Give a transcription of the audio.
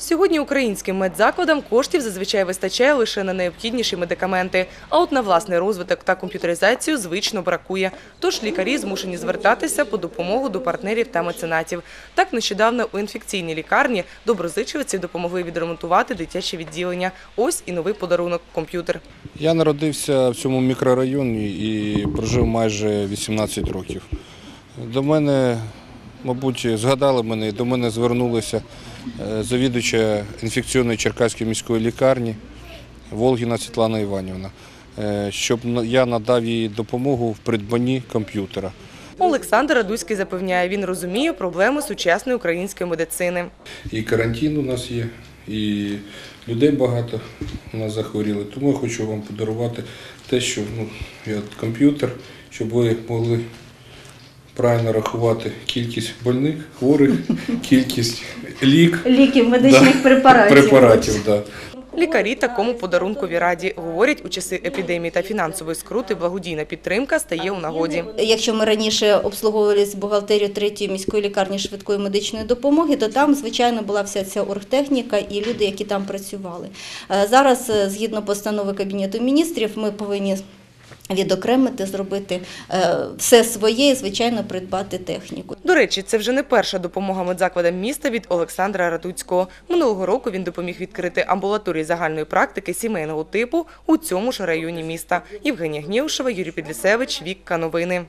Сьогодні українським медзакладам коштів зазвичай вистачає лише на необхідніші медикаменти, а от на власний розвиток та комп'ютеризацію звично бракує. Тож лікарі змушені звертатися по допомогу до партнерів та меценатів. Так нещодавно у інфекційній лікарні доброзичливці допомогли відремонтувати дитяче відділення. Ось і новий подарунок – комп'ютер. Я народився в цьому мікрорайоні і прожив майже 18 років. До мене, мабуть, згадали мене, до мене звернулася е, завідувача інфекційної Черкаської міської лікарні Волгіна Світлана Іванівна, е, щоб я надав їй допомогу в придбанні комп'ютера. Олександр Радуський запевняє, він розуміє проблеми сучасної української медицини. І карантин у нас є, і людей багато у нас захворіли. Тому я хочу вам подарувати те, що ну, я комп'ютер, щоб ви могли правильно рахувати кількість больних, хворих, кількість лік, ліків, медичних Да. препаратів. препаратів. Да. Лікарі такому подарункові раді. Говорять, у часи епідемії та фінансової скрути благодійна підтримка стає у нагоді. Якщо ми раніше обслуговувалися бухгалтерію третьої міської лікарні швидкої медичної допомоги, то там, звичайно, була вся ця оргтехніка і люди, які там працювали. Е, Зараз, е, згідно постанови Кабінету міністрів, ми повинні відокремити, зробити е, все своє і, звичайно, придбати техніку. До речі, це вже не перша допомога медзакладам міста від Олександра Радуцького. Минулого року він допоміг відкрити амбулаторії загальної практики сімейного типу у цьому ж районі міста. Євгенія Гнєвшева, Юрій Підлісевич, Вікка Новини.